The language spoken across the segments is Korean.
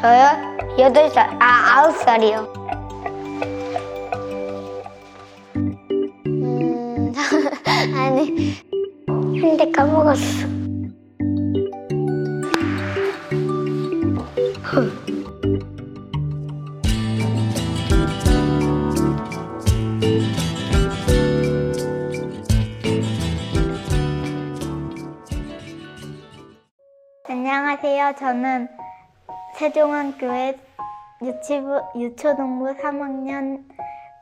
저요? 여덟 살, 아, 아홉 살이요. 음, 아니, 근데 까먹었어. 안녕하세요. 저는 세종학교의 유치부, 유초등부 3학년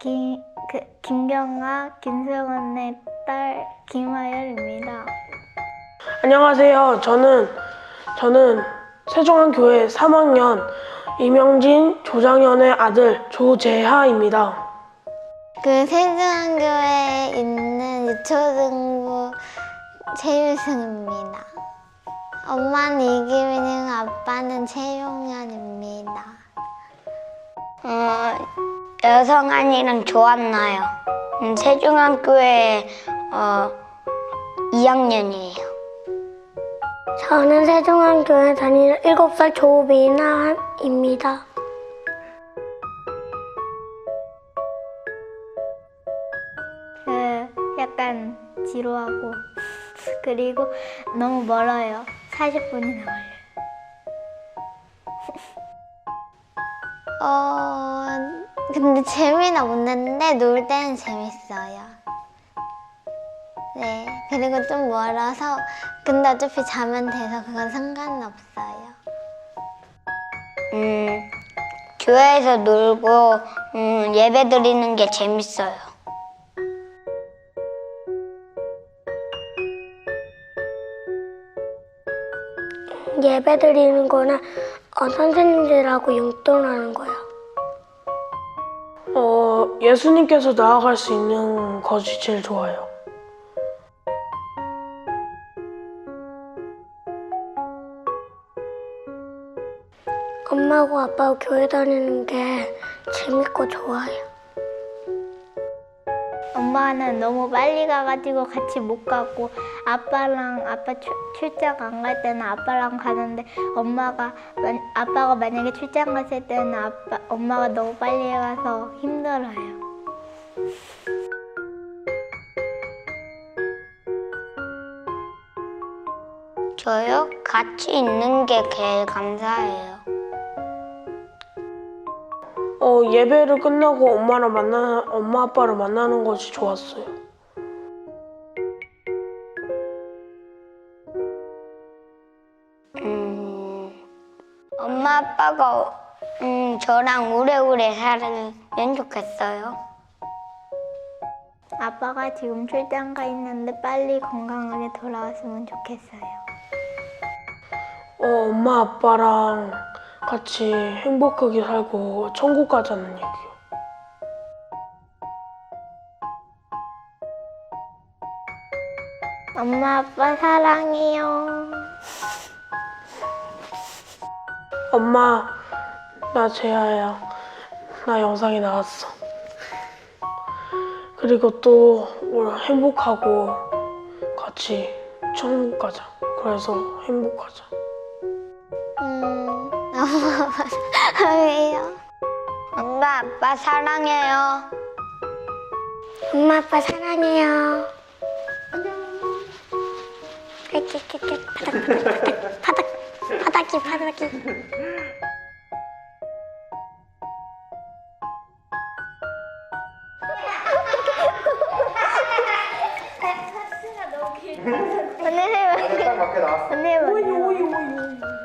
김, 그, 김경아, 김수영언의 딸 김하열입니다. 안녕하세요. 저는 저는 세종안교회 3학년 이명진 조장현의 아들 조재하입니다. 그 세종학교에 있는 유초등부 최유승입니다. 엄마는 이기민이고 아빠는 최용현입니다. 어, 여성안이랑 좋았나요? 음, 세종학교에 어, 2학년이에요. 저는 세종학교에 다니는 7살 조미나입니다. 그 약간 지루하고 그리고 너무 멀어요. 40분이나 걸려요. 어 근데 재미는 없는데 놀 때는 재밌어요. 네 그리고 좀 멀어서 근데 어차피 자면 돼서 그건 상관은 없어요. 음, 교회에서 놀고 음, 예배 드리는 게 재밌어요. 예배 드리는 거는 어, 선생님들하고 용돈하는 거요. 어, 예수님께서 나아갈 수 있는 것이 제일 좋아요. 엄마하고 아빠하고 교회 다니는 게 재밌고 좋아요. 엄마는 너무 빨리 가가지고 같이 못 가고 아빠랑 아빠 출, 출장 안 갈 때는 아빠랑 가는데 엄마가 만- 아빠가 만약에 출장 갔을 때는 아빠 엄마가 너무 빨리 가서 힘들어요. 저요? 같이 있는 게 제일 감사해요. 어, 예배를 끝나고 엄마랑 만나 엄마 아빠를 만나는 것이 좋았어요. 엄마 아빠가 음, 저랑 오래오래 살면 좋겠어요. 아빠가 지금 출장 가 있는데 빨리 건강하게 돌아왔으면 좋겠어요. 어, 엄마 아빠랑 같이 행복하게 살고 천국 가자는 얘기요. 엄마 아빠 사랑해요. 엄마, 나 재하야. 나 영상에 나왔어. 그리고 또 우리 행복하고 같이 천국 가자. 그래서 행복하자. 음, 엄마 사랑해요. 엄마 아빠 사랑해요. 엄마 아빠 사랑해요. 깨깨깨깨 바닥 바닥 바닥 바닥 이 바닥이. 언니 해봐. 딱 맞게 나왔어. 언니 해봐.